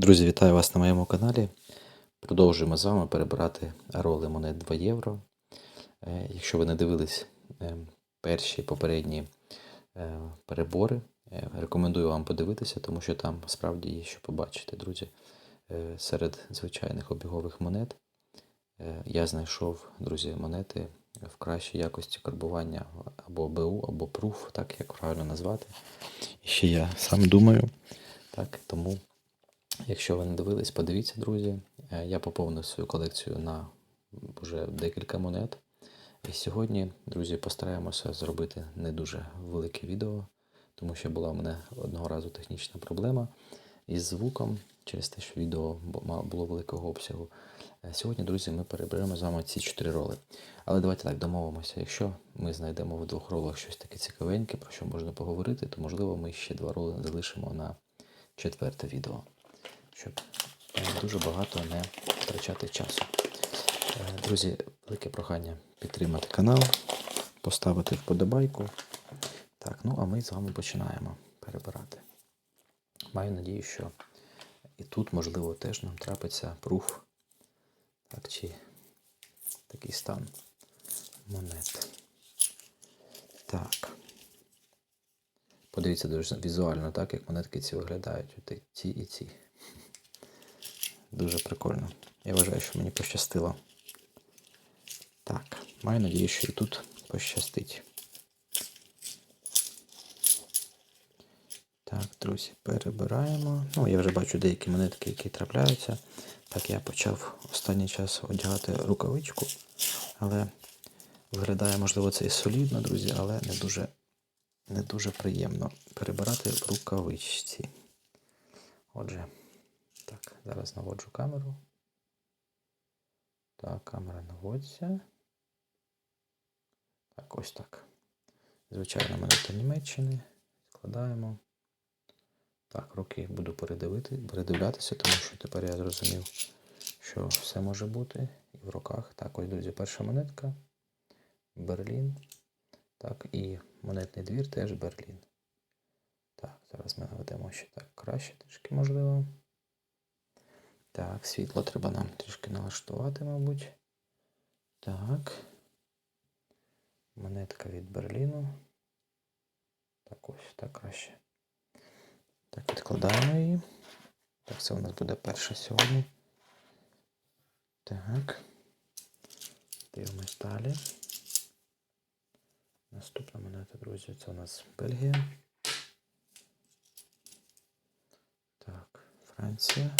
Друзі, вітаю вас на моєму каналі. Продовжуємо з вами перебирати роли монет 2 євро. Е, Якщо ви не дивились е, перші попередні е, перебори, рекомендую вам подивитися, тому що там справді є що побачити, друзі. Серед звичайних обігових монет я знайшов, друзі, монети в кращій якості карбування або БУ, або пруф, так як правильно назвати. І ще я сам думаю. Так, тому Якщо ви не дивились, подивіться, друзі. Е, Я поповнив свою колекцію на вже декілька монет. І сьогодні, друзі, постараємося зробити не дуже велике відео, тому що була в мене одного разу технічна проблема із звуком через те, що відео було великого обсягу. Е, Сьогодні, друзі, ми переберемо з вами ці чотири роли. Але давайте так домовимося. Якщо ми знайдемо в двох ролах щось таке цікавеньке, про що можна поговорити, то можливо ми ще два роли залишимо на четверте відео щоб е, дуже багато не втрачати часу. Е, Друзі, велике прохання підтримати канал, поставити вподобайку. Так, ну а ми з вами починаємо перебирати. Маю надію, що і тут, можливо, теж нам трапиться пруф, так, чи такий стан монет. Так. Подивіться дуже візуально, так, як монетки ці виглядають. От і ці і ці. Дуже прикольно. Я вважаю, що мені пощастило. Так, маю надію, що і тут пощастить. Так, друзі, перебираємо. Ну, я вже бачу деякі монетки, які трапляються. Так, я почав останній час одягати рукавичку, але виглядає, можливо, це і солідно, друзі, але не дуже, не дуже приємно перебирати в рукавичці. Отже, зараз наводжу камеру. Так, камера наводиться. Так, ось так. Звичайно, монета Німеччини. Складаємо. Так, руки буду передивити, передивлятися, тому що тепер я зрозумів, що все може бути і в руках. Так, ось, друзі, перша монетка. Берлін. Так, і монетний двір теж Берлін. Так, зараз ми наведемо ще так краще трішки можливо. Так, світло треба нам трішки налаштувати, мабуть. Так. Монетка від Берліну. Так ось, так краще. Так, відкладаємо її. Так, це у нас буде перша сьогодні. Так. Дивимось далі. Наступна монета, друзі, це у нас Бельгія. Так, Франція.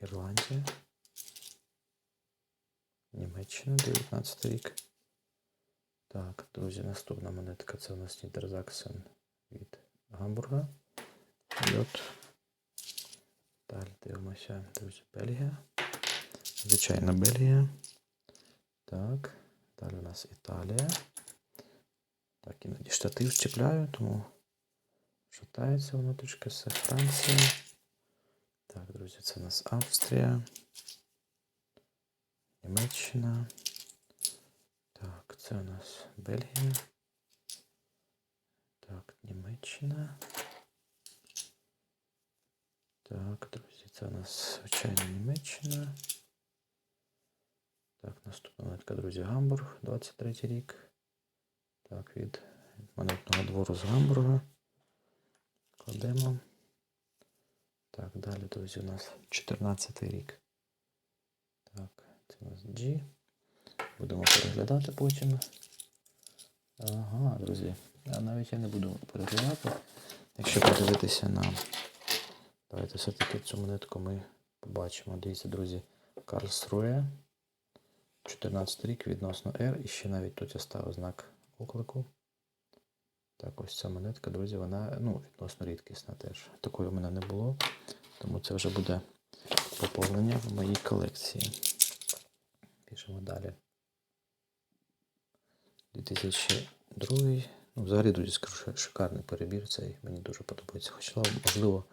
Ірландія. Німеччина, 19 рік. Так, друзі, наступна монетка це у нас Нідерзаксен від Гамбурга. І далі дивимося, друзі, Бельгія. Звичайна Бельгія. Так, далі у нас Італія. Так, іноді штатив чіпляю, тому шатається воно трішки все. Франція. Так, друзі, це у нас Австрія. Німеччина. Так, це у нас Бельгія. Так, Німеччина. Так, друзі, це у нас звичайна Німеччина. Так, наступна монетка, друзі, Гамбург, 23 рік. Так, від монетного двору з Гамбурга. Кладемо. Так, далі, друзі, у нас 14 рік. Так, це у нас G. Будемо переглядати потім. Ага, друзі. А навіть я не буду переглядати. Якщо подивитися на. Давайте все-таки цю монетку ми побачимо. Дивіться, друзі, Карлсруе. 14 рік відносно R. І ще навіть тут я ставив знак оклику. Так, ось ця монетка, друзі, вона ну, відносно рідкісна теж. Такої в мене не було. Тому це вже буде поповнення в моїй колекції. Пішемо далі. 2002. Ну, взагалі, друзі, скажу, шикарний перебір цей. Мені дуже подобається. Хоча, можливо,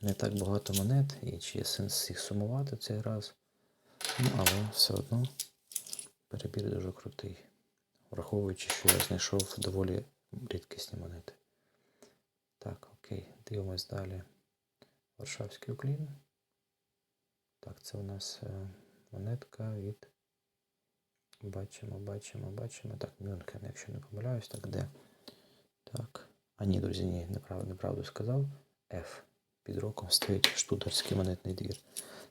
не так багато монет, і чи є сенс їх сумувати цей раз. Ну, але все одно перебір дуже крутий. Враховуючи, що я знайшов доволі рідкісні монети. Так, окей, дивимось далі. Варшавський уклін. Так, це у нас е, монетка від. Бачимо, бачимо, бачимо. Так, Мюнхен, якщо не помиляюсь, так де? Так. А ні, друзі, ні, неправду, неправду сказав. F. Під роком стоїть штутарський монетний двір.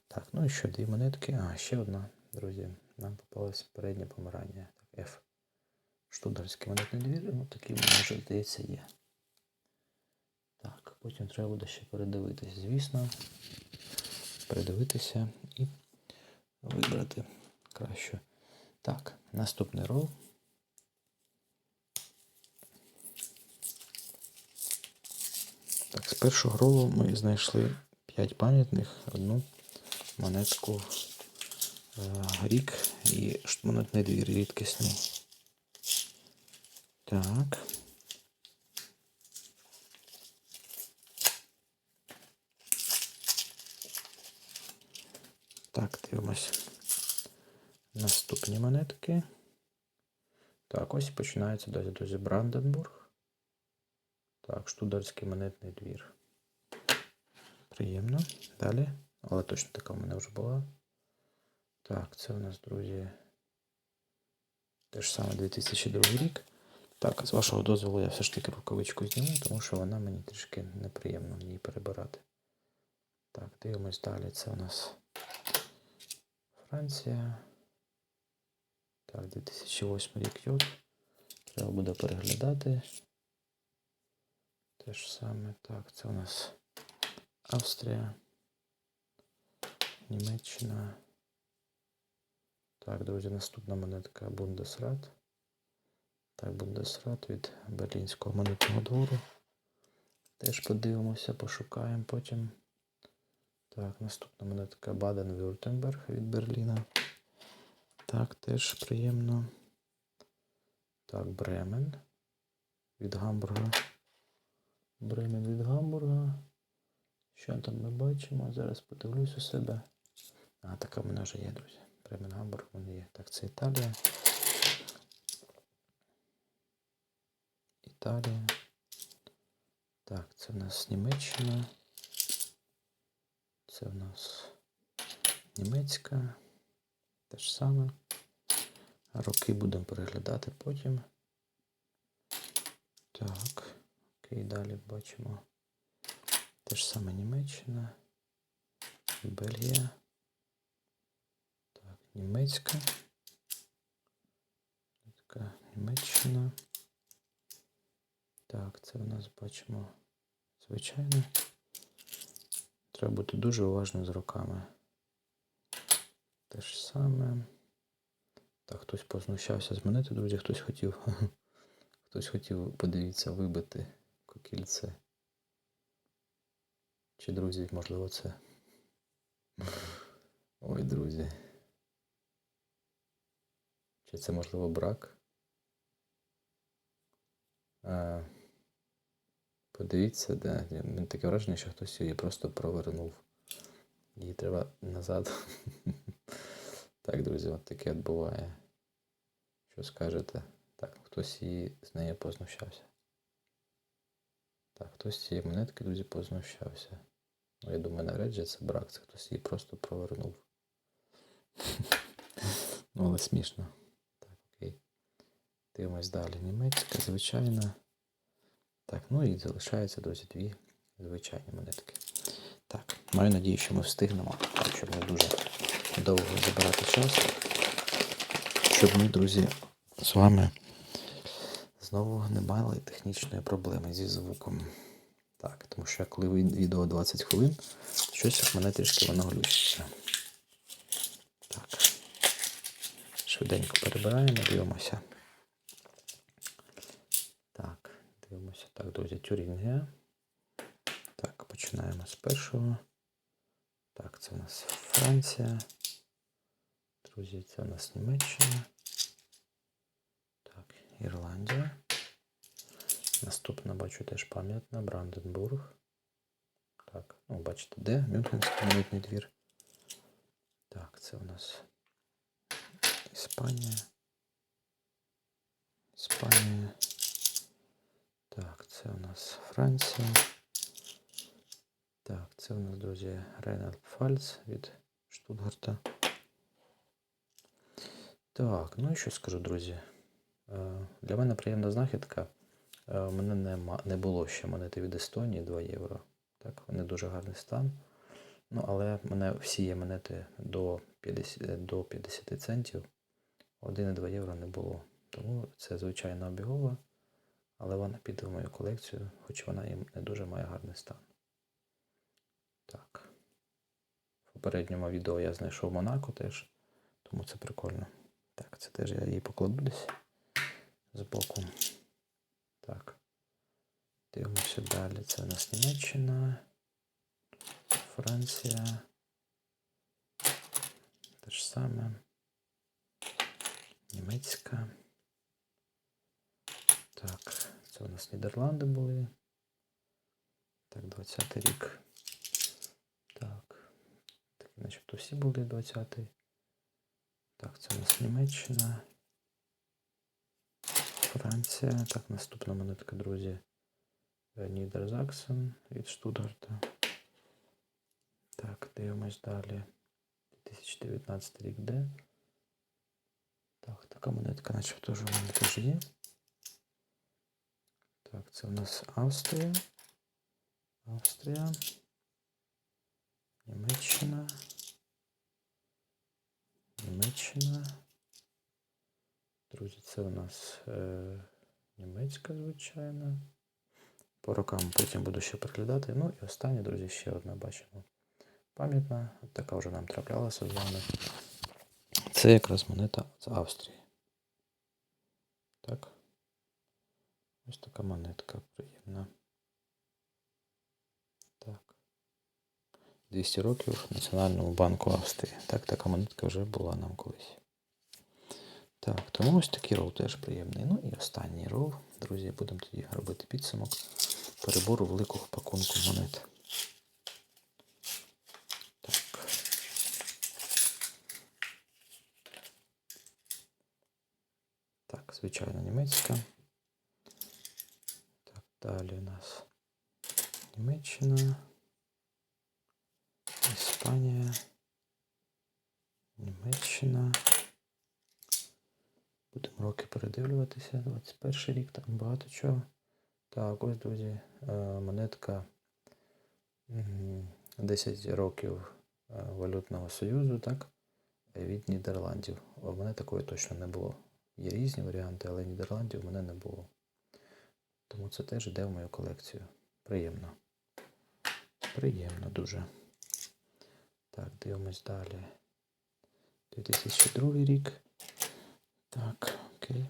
Так, ну і ще дві монетки. А, ще одна, друзі. Нам попалось переднє помирання. Так, F. Штутарський монетний двір. Ну, такий, мені вже здається, є. Так, потім треба буде ще передивитись, звісно. Передивитися і вибрати кращу. Так, наступний рол. Так, з першого ролу ми знайшли 5 пам'ятних, одну монетку е, рік і монетний двір рідкісний. Так. Так, дивимось. Наступні монетки. Так, ось починається далі, друзі, Бранденбург. Так, Штударський монетний двір. Приємно. Далі. Але точно така в мене вже була. Так, це у нас, друзі. Те ж саме 2002 рік. Так, з вашого дозволу я все ж таки рукавичку зніму, тому що вона мені трішки неприємно її перебирати. Так, дивимось далі. Це у нас Франція. Так, 2008 рік йод. Треба буде переглядати. Те ж саме. Так, це у нас Австрія. Німеччина. Так, друзі, наступна монетка Бундесрат. Так, Бундесрат від Берлінського монетного двору. Теж подивимося, пошукаємо потім. Так, наступна монетка Баден-Вюртемберг від Берліна. Так, теж приємно. Так, Бремен від Гамбурга. Бремен від Гамбурга. Що там ми бачимо? Зараз подивлюсь у себе. А, така в мене вже є, друзі. Бремен Гамбург вони є. Так, це Італія. Італія. Так, це в нас Німеччина. Це в нас німецька. Те ж саме. Роки будемо переглядати потім. Так. Окей, далі бачимо. Те ж саме Німеччина. Бельгія. Так, німецька. Така Німеччина. Так, це в нас бачимо звичайно. Треба бути дуже уважним з руками. Те ж саме. Так, хтось познущався з монети, друзі, хтось хотів. Хтось хотів, подивіться, вибити кільце. Чи, друзі, можливо, це. Ой, друзі. Чи це можливо брак? Подивіться, де. У мене таке враження, що хтось її просто провернув. Її треба назад. Так, друзі, от таке от буває. Що скажете? Так, хтось її з нею познущався. Так, хтось з цієї монетки, друзі, познущався. Ну, я думаю, навряд чи це брак, це хтось її просто провернув. Ну, але смішно. Так, окей. Дивимось далі. Німецька, звичайна. Так, ну і залишається, друзі, дві звичайні монетки. Так, маю надію, що ми встигнемо, щоб не дуже довго забирати час. Щоб ми, друзі, з вами знову не мали технічної проблеми зі звуком. Так, тому що коли відео 20 хвилин, щось в мене трішки воно глючиться. Так. Швиденько перебираємо, дивимося. Так, дивимося. Так, друзі, Тюрінгія. Так, починаємо з першого. Так, це у нас Франція. Друзі, це у нас Німеччина. Так, Ірландія. Наступна, бачу, теж пам'ятна, Бранденбург. Так, ну, бачите, де? Мюнхенський монетний двір. Так, це у нас Іспанія. Іспанія. Це у нас Франція. Так, це у нас, друзі, Рейнальд Фальц від Штутгарта. Так, ну і що скажу, друзі. Е, Для мене приємна знахідка. Е, У мене нема, не було ще монети від Естонії 2 євро. Так, вони дуже гарний стан. Ну, але в мене всі є монети до 50, до 50 центів. 1,2 євро не було. Тому це звичайно обігова, але вона піде в мою колекцію, хоч вона і не дуже має гарний стан. Так. В попередньому відео я знайшов Монако теж, тому це прикольно. Так, це теж я її покладу десь збоку. Так. Дивимося далі. Це у нас Німеччина, Франція. Те ж саме. Німецька. Так, це у нас Нідерланди були. Так, 20-й рік. Так. Такі начебто всі були 20-й. Так, це у нас Німеччина. Франція. Так, наступна монетка, друзі. Е, Нідерзаксен від Штутгарта. Так, дивимось далі. 2019 рік де? Так, така монетка, начебто вже в мене теж є. Так, це у нас Австрія. Австрія. Німеччина. Німеччина. Друзі, це у нас е, німецька, звичайно. По рокам потім буду ще приглядати. Ну і останнє, друзі, ще одна бачимо. Пам'ятна, така вже нам траплялася з вами. Це якраз монета з Австрії. Так. Ось така монетка приємна. Так. 200 років Національному банку Австрії. Так, така монетка вже була нам колись. Так, тому ось такий рол теж приємний. Ну і останній рол. Друзі, будемо тоді робити підсумок перебору великого пакунку монет. Так. Так, звичайно, німецька. Далі у нас Німеччина, Іспанія, Німеччина. Будемо роки передивлюватися. 21 рік, там багато чого. Так, ось, друзі, е, монетка 10 років е, валютного союзу, так, від Нідерландів. У мене такої точно не було. Є різні варіанти, але Нідерландів в мене не було. Тому це теж йде в мою колекцію. Приємно. Приємно дуже. Так, дивимось далі. 2002 рік. Так, окей.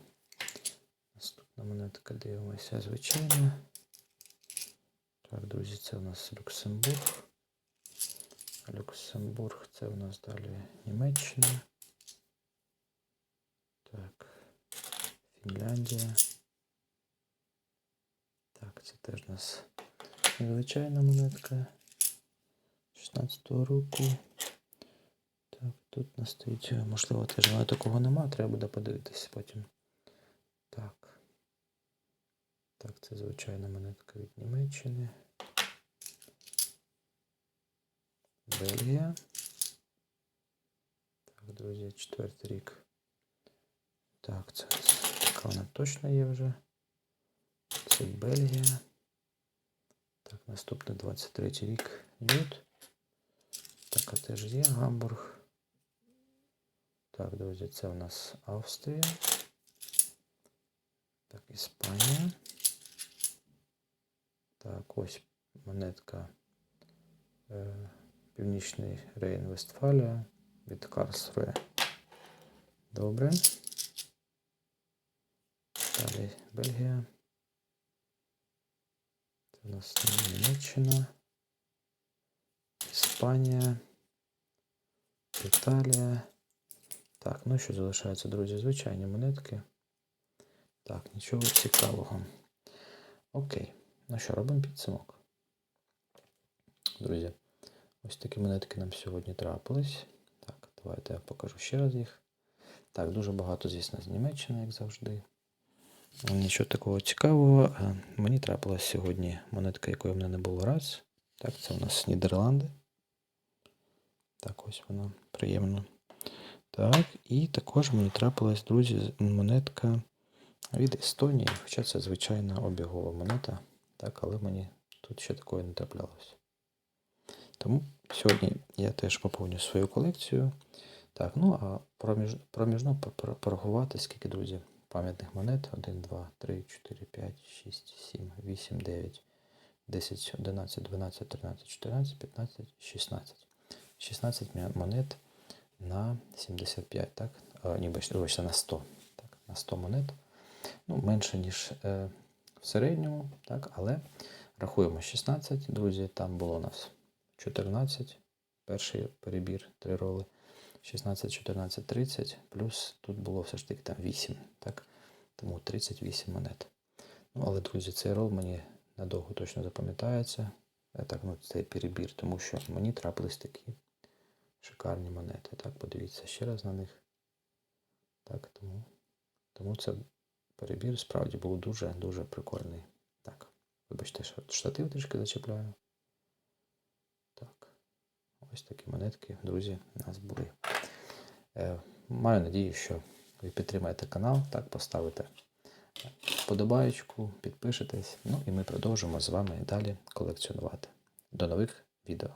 Наступна монетка дивимося, звичайно. Так, друзі, це у нас Люксембург. Люксембург, це у нас далі Німеччина. Так, Фінляндія. Так, це теж у нас незвичайна монетка 16-го року. Так, тут нас стоїть, можливо, теж але такого нема, треба буде подивитися потім. Так. Так, це звичайна монетка від Німеччини. Бельгія. Так, друзі, четвертий рік. Так, це така вона точно є вже. Це Бельгія. Так, наступний 23 рік Ют. Така теж є Гамбург. Так, друзі, це у нас Австрія. Так, Іспанія. Так, ось монетка е, Північний Рейн Вестфалія від Карлсруе. Добре. Далі Бельгія. У нас Німеччина. Іспанія. Італія. Так, ну що залишається, друзі? Звичайні монетки. Так, нічого цікавого. Окей. Ну що, робимо підсумок. Друзі, ось такі монетки нам сьогодні трапились. Так, давайте я покажу ще раз їх. Так, дуже багато, звісно, з Німеччини, як завжди. Нічого такого цікавого. Е, Мені трапилась сьогодні монетка, якої в мене не було раз. Так, це у нас Нідерланди. Так, ось вона приємно. Так, і також мені трапилась, друзі, монетка від Естонії, хоча це звичайна обігова монета. Так, але мені тут ще такої не траплялося. Тому сьогодні я теж поповню свою колекцію. Так, ну а проміж, проміжно пор- пор- порахувати, скільки, друзі, пам'ятних монет. 1, 2, 3, 4, 5, 6, 7, 8, 9, 10, 11, 12, 13, 14, 15, 16. 16 монет на 75, так? А, ні, бачите, вибачте, на 100. Так, на 100 монет. Ну, менше, ніж е, в середньому, так, але рахуємо 16, друзі, там було у нас 14, перший перебір, три роли. 16, 14, 30, плюс тут було все ж таки там 8, так? Тому 38 монет. Ну, але, друзі, цей рол мені надовго точно запам'ятається. Е, Так, ну, цей перебір, тому що мені трапились такі шикарні монети. Так, подивіться ще раз на них. Так, тому, тому це перебір справді був дуже-дуже прикольний. Так, вибачте, штатив трішки зачіпляю. Так. Ось такі монетки, друзі, у нас були. Е, маю надію, що ви підтримаєте канал, так, поставите вподобаєчку, підпишетесь. Ну і ми продовжимо з вами далі колекціонувати. До нових відео.